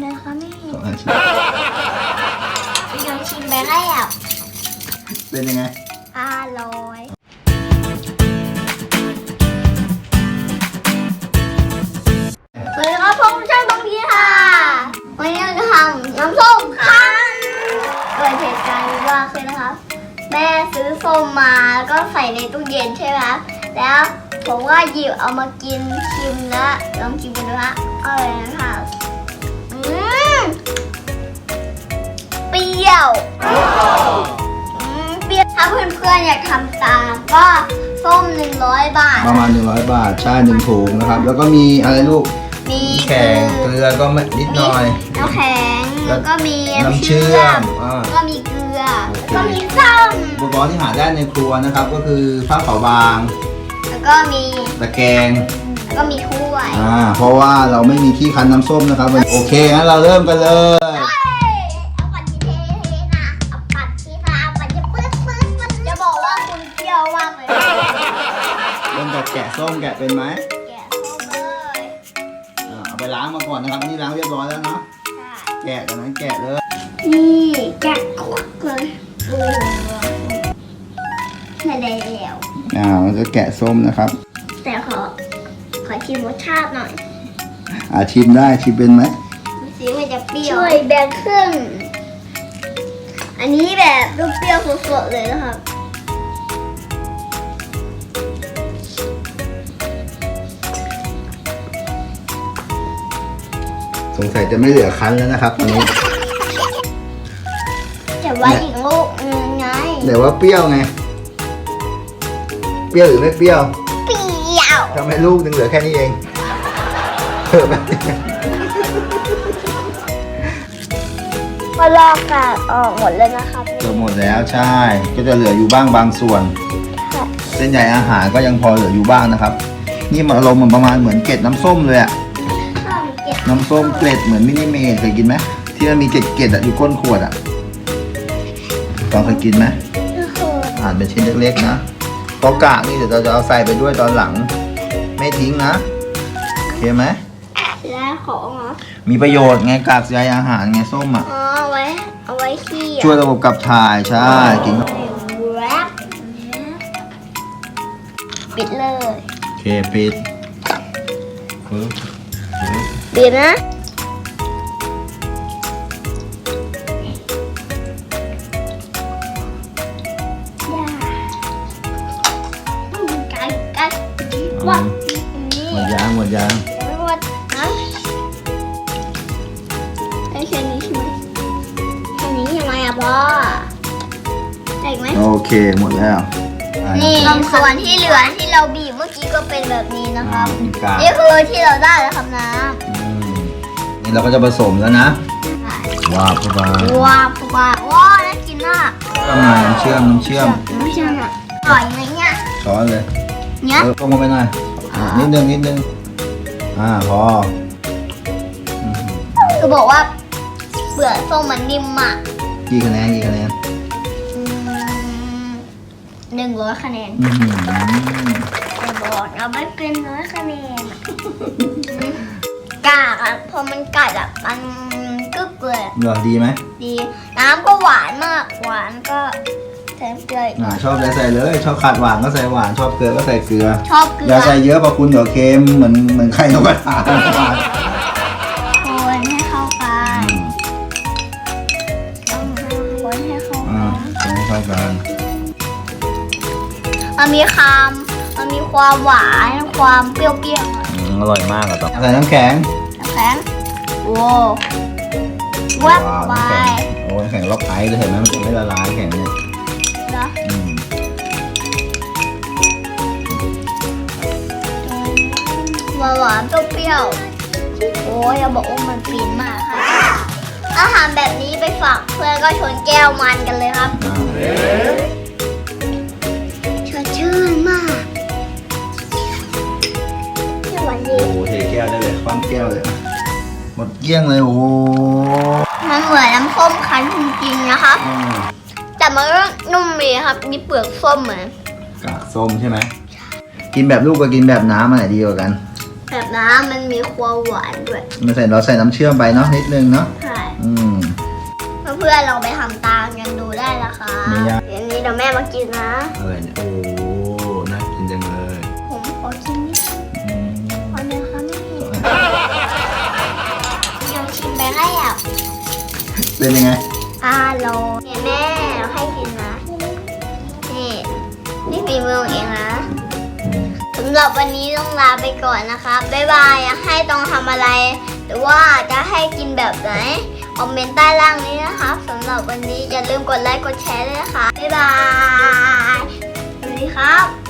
เลยค่ะแม่สองอันชิมยังชิมไปแล้วเป็นยังไง อร่อยสวัสดีครับผมช่างตรงนี้ค่ะ วันนี้เราจะทำน้ำส้มคั้นเกิดเหตุการณ์ว่าคือนะครับแม่ซื้อส้มมาแล้วก็ใส่ในตู้เย็นใช่ไหมครับแล้วผมว่าหยิบเอามากินชิมแล้วลองชิมกันดูฮะอร่อยนะคะ เปรี้ยวถ้าเพื่อนๆอยากทำตามก็ส้ม 100 บาท ประมาณ 100 บาท ใช่หนึ่งถุงนะครับ แล้วก็มีอะไรลูก มีแข็งเกลือก็ไม่นิดหน่อย น้ำแข็งแล้วก็มีน้ำเชื่อมอ่าแล้วก็มีเกลือโอเคแล้วก็มีส้มอุปกรณ์ที่หาได้ในครัวนะครับ ก็คือผ้าขาวบาง แล้วก็มีตะแกรงแล้วก็มีถ้วย อ่า เพราะว่าเราไม่มีที่คั้นน้ำส้มนะครับ โอเคงั้นเราเริ่มกันเลย แกะส้มแกะเป็นไหมแกะส้มเลยอ่าเอาไปล้างมาก่อนนะครับอันนี่ล้างเรียบร้อยแล้วเนาะใช่แกะตอนนั้นแกะเลยนี่แกะควักเลยโอ้โหใช่แล้วอ่าเราจะแกะส้มนะครับ แต่ขอขอชิมรสชาติหน่อยอ่าชิมได้ชิมเป็นไหมดูสิมันจะเปรี้ยวช่วยแบ่งครึ่งอันนี้แบบลูกเปรี้ยวสดๆเลยนะครับ สงสัยจะไม่เหลือคั้นแล้วนะครับตอนนี้จะไว้อีกลูกนึงไงเดี๋ยวว่าเปรี้ยวไง เปรี้ยวหรือไม่เปรี้ยวเปรี้ยวทำให้ลูกหนึงเหลือแค่นี้เองเพิ่มไหมมาลอกกากออกหมดเลยนะครับเกือบหมดแล้วใช่ ก็จะเหลืออยู่บ้างบางส่วนค่ะเส้นใยอาหารก็ยังพอเหลืออยู่บ้างนะครับ นี่มันอารมณ์เหมือนประมาณเหมือนเกล็ดน้ำส้มเลยอะข้าวเก็บ น้ำส้มเกล็ดเหมือนมินิเมดเคยกินไหมที่มันมีเกล็ดเกล็ดๆอะอยู่ก้นขวดอะลองเคยกินไหมอ่านเป็นชิ้นเล็กๆนะเพราะกากนี่เดี๋ยวเราจะเอาใส่ไปด้วยตอนหลัง ไม่ทิ้งนะโอเคไหมแล้วของเหรอมีประโยชน์ไงกากใยอาหารไงส้มอะอ๋อเอาไว้เอาไว้ขี้อะช่วยระบบขับถ่ายใช่กินก็แรปปิดเลยโอเคปิดปึ๊บ ปึ๊บปิดนะอย่าอืมไก่ไก่วัดนี่หมดยางหมดยางไม่วัดนะไอ้แค่นี้ใช่ไหมแค่นี้ยังไงอะบอได้อีกไหมโอเคหมดแล้วอะนี่ส่วนที่เหลือที่เราบีบเมื่อกี้ก็เป็นแบบนี้นะครับมีกากนี่คือที่เราได้แล้วครับนะอืม นี่เราก็จะผสมแล้วนะว้าวเข้าไปว้าวว้าวว้าวน่ากินมากข้างในน้ำเชื่อมน้ำเชื่อมไม่ใช่อะอร่อยไหมเนี่ยช้อนเลยเนี้ยเออต้มลงไปหน่อยอะนิดนึงนิดนึงอ่าพออืมคือบอกว่าเปลือกส้มมันนิ่มมากกี่คะแนนกี่คะแนนอืมหนึ่งร้อยคะแนนอื้อหือแต่บอกเราไม่เป็นร้อยคะแนนกาก อะพอมันกัดอะมันกึกเลยเหรอดีไหมดี น้ำก็หวานมาก หวานก็แถมเกลืออีกอ่าชอบอะไรใส่เลย ชอบขาดหวานก็ใส่หวาน ชอบเกลือก็ใส่เกลือ ชอบเกลือย่าอใส่เยอะเพราะคุณเดี๋ยวเค็มเหมือนเหมือนไข่นกกระทาคนให้เข้ากันอืมต้องคนให้เข้าอ่ากันต้องเข้ากันมันมีความมันมีความหวานความเปรี้ยวๆหน่อยอืมอร่อยมากอะต่อใส่น้ำแข็งน้ำ แข็งโว้วับว้าวไปน้ำแข็งโอ้ยน้ำแข็งล็อกไอซ์เลยเห็นไหมมันจะไม่ละลายแข็งเนี่ยนะอืมหวานหวานๆเปรี้ยวๆโอ้ยอย่าบอกว่ามันฟินมากค่ะอาหารแบบนี้ไปฝากเพื่อนก็ชนแก้วมันกันเลยครับ อ่า กลี้ยงเลยโอ้โหมันเหมือนน้ำส้มคั้นจริงๆนะคะ อืมแต่มันก็นุ่มดีครับ มีเปลือกส้มเหมือนกากส้มใช่ไหมกินแบบลูกกับกินแบบน้ำอันไหนดีกว่ากันแบบน้ำมันมีความหวานด้วยเราใส่เราใส่น้ำเชื่อมไปเนาะนิดนึงเนาะใช่ อืม เพื่อนๆลองไปทำตามกันดูได้นะคะไม่ยากเดี๋ยวนี้เดี๋ยวแม่มากินนะ อะไรเนี่ยโอ้ เป็นยังไงอร่อยเนี่ยแม่เราให้กินนะ นี่นี่ฝีมือของเองนะสำหรับวันนี้ต้องลาไปก่อนนะคะ บ๊ายบายอยากให้ต้องทำอะไร หรือว่าจะให้กินแบบไหน คอมเมนต์ใต้ล่างนี้นะคะสำหรับวันนี้อย่าลืมกดไลค์กดแชร์ด้วยนะคะ บ๊ายบาย สวัสดีครับ